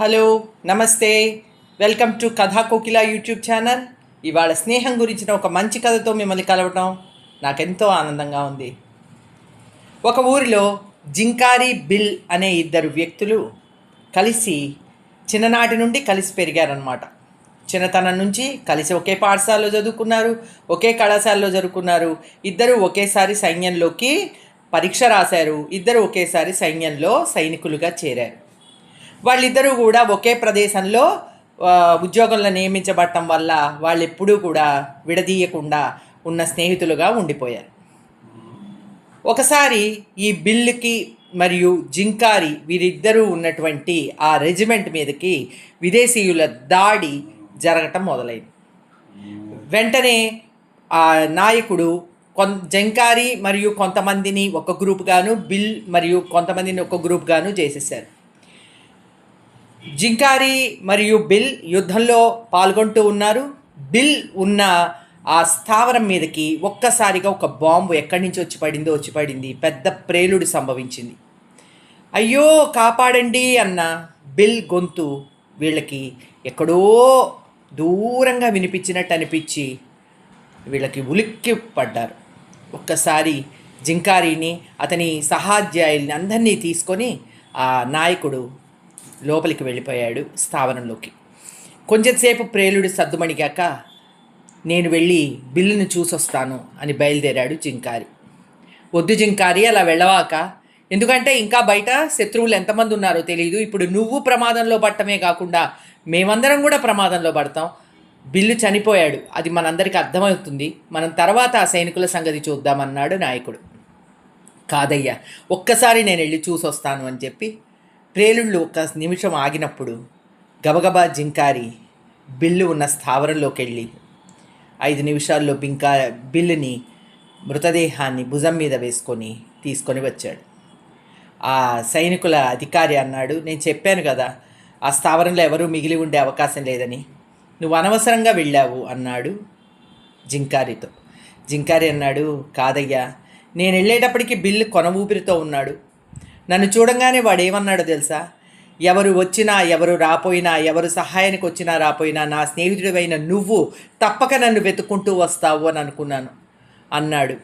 Hello నమస్తే. Welcome to కథా కోకిల YouTube channel. ఇవాళ స్నేహం గురించిన ఒక మంచి కథతో మిమ్మల్ని కలవటం నాకెంతో ఆనందంగా ఉంది. ఒక ఊరిలో జింకారి బిల్ అనే ఇద్దరు వ్యక్తులు కలిసి చిన్ననాటి నుండి కలిసి పెరిగారనమాట చిన్నతనం నుంచి కలిసి ఒకే పాఠశాలలో చదువుకున్నారు ఒకే కళాశాలలో చదువుకున్నారు. ఇద్దరు ఒకేసారి సైన్యంలోకి పరీక్ష రాశారు ఇద్దరు ఒకేసారి సైన్యంలో సైనికులుగా చేరారు. వాళ్ళిద్దరూ కూడా ఒకే ప్రదేశంలో ఉద్యోగంలో నియమించబడటం వల్ల వాళ్ళు ఎప్పుడూ కూడా విడదీయకుండా ఉన్న స్నేహితులుగా ఉండిపోయారు. ఒకసారి ఈ బిల్లుకి మరియు జింకారి వీరిద్దరూ ఉన్నటువంటి ఆ రెజిమెంట్ మీదకి విదేశీయుల దాడి జరగటం మొదలైంది. వెంటనే ఆ నాయకుడు కొన్ జంకారి మరియు కొంతమందిని ఒక గ్రూప్గాను బిల్ మరియు కొంతమందిని ఒక గ్రూప్గాను చేసేసారు జింకారి మరియు బిల్ యుద్ధంలో పాల్గొంటూ ఉన్నారు. బిల్ ఉన్న ఆ స్థావరం మీదకి ఒక్కసారిగా ఒక బాంబు ఎక్కడి నుంచి వచ్చి పడిందో వచ్చి పడింది. పెద్ద ప్రేలుడు సంభవించింది. అయ్యో కాపాడండి అన్న బిల్ గొంతు వీళ్ళకి ఎక్కడో దూరంగా వినిపించినట్టు అనిపించి వీళ్ళకి ఉలిక్కి పడ్డారు. ఒక్కసారి జింకారిని అతని సహాధ్యాయుల్ని అందరినీ తీసుకొని ఆ నాయకుడు లోపలికి వెళ్ళిపోయాడు స్థావరంలోకి కొంచెంసేపు ప్రేలుడు సర్దుమణిగాక నేను వెళ్ళి బిల్లును చూసొస్తాను అని బయలుదేరాడు జింకారి. వద్దు జింకారి అలా వెళ్ళవాక. ఎందుకంటే ఇంకా బయట శత్రువులు ఎంతమంది ఉన్నారో తెలియదు ఇప్పుడు నువ్వు ప్రమాదంలో పడటమే కాకుండా మేమందరం కూడా ప్రమాదంలో పడతాం. బిల్లు చనిపోయాడు. అది మనందరికీ అర్థమవుతుంది. మనం తర్వాత ఆ సైనికుల సంగతి చూద్దామన్నాడు నాయకుడు. కాదయ్యా ఒక్కసారి నేను వెళ్ళి చూసొస్తాను అని చెప్పి ప్రేలుళ్ళు ఒక నిమిషం ఆగినప్పుడు గబగబా జింకారి బిల్లు ఉన్న స్థావరంలోకి వెళ్ళి ఐదు నిమిషాల్లో బింకా బిల్లుని మృతదేహాన్ని భుజం మీద వేసుకొని తీసుకొని వచ్చాడు. ఆ సైనికుల అధికారి అన్నాడు నేను చెప్పాను కదా ఆ స్థావరంలో ఎవరూ మిగిలి ఉండే అవకాశం లేదని. నువ్వు అనవసరంగా వెళ్ళావు అన్నాడు జింకారితో. జింకారి అన్నాడు కాదయ్యా నేను వెళ్ళేటప్పటికి బిల్లు కొన ఊపిరితో ఉన్నాడు. నన్ను చూడంగానే వాడు ఏమన్నాడో తెలుసా? ఎవరు వచ్చినా ఎవరు రాపోయినా ఎవరు సహాయానికి వచ్చినా రాపోయినా నా స్నేహితుడివైన నువ్వు తప్పక నన్ను వెతుక్కుంటూ వస్తావు అని అనుకున్నాను. అన్నాడు.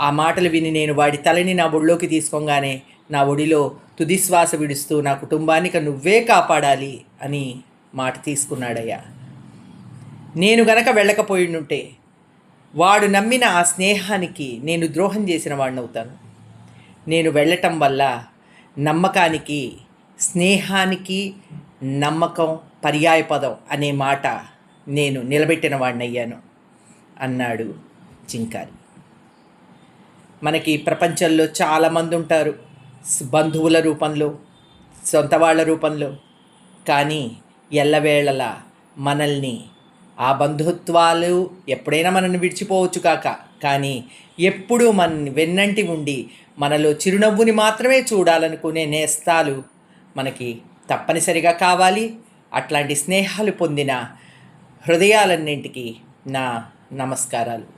ఆ మాటలు విని నేను వాడి తలని నా ఒడిలోకి తీసుకోగానే నా ఒడిలో తుది శ్వాస విడుస్తూ నా కుటుంబానికి నువ్వే కాపాడాలి అని మాట తీసుకున్నాడయ్యా. నేను గనక వెళ్ళకపోయిండుంటే వాడు నమ్మిన ఆ స్నేహానికి నేను ద్రోహం చేసిన వాడిని అవుతాను నేను వెళ్ళటం వల్ల నమ్మకానికి స్నేహానికి నమ్మకం పర్యాయపదం అనే మాట నేను నిలబెట్టిన వాడినయ్యాను అన్నాడు చింకారి మనకి ప్రపంచంలో చాలామంది ఉంటారు బంధువుల రూపంలో సొంత వాళ్ళ రూపంలో. కానీ ఎల్లవేళలా మనల్ని ఆ బంధుత్వాలు ఎప్పుడైనా మనల్ని విడిచిపోవచ్చు కాక కానీ ఎప్పుడూ మన వెన్నంటి ఉండి మనలో చిరునవ్వుని మాత్రమే చూడాలనుకునే నేస్తాలు మనకి తప్పనిసరిగా కావాలి. అట్లాంటి స్నేహాలు పొందిన హృదయాలన్నింటికి నా నమస్కారాలు.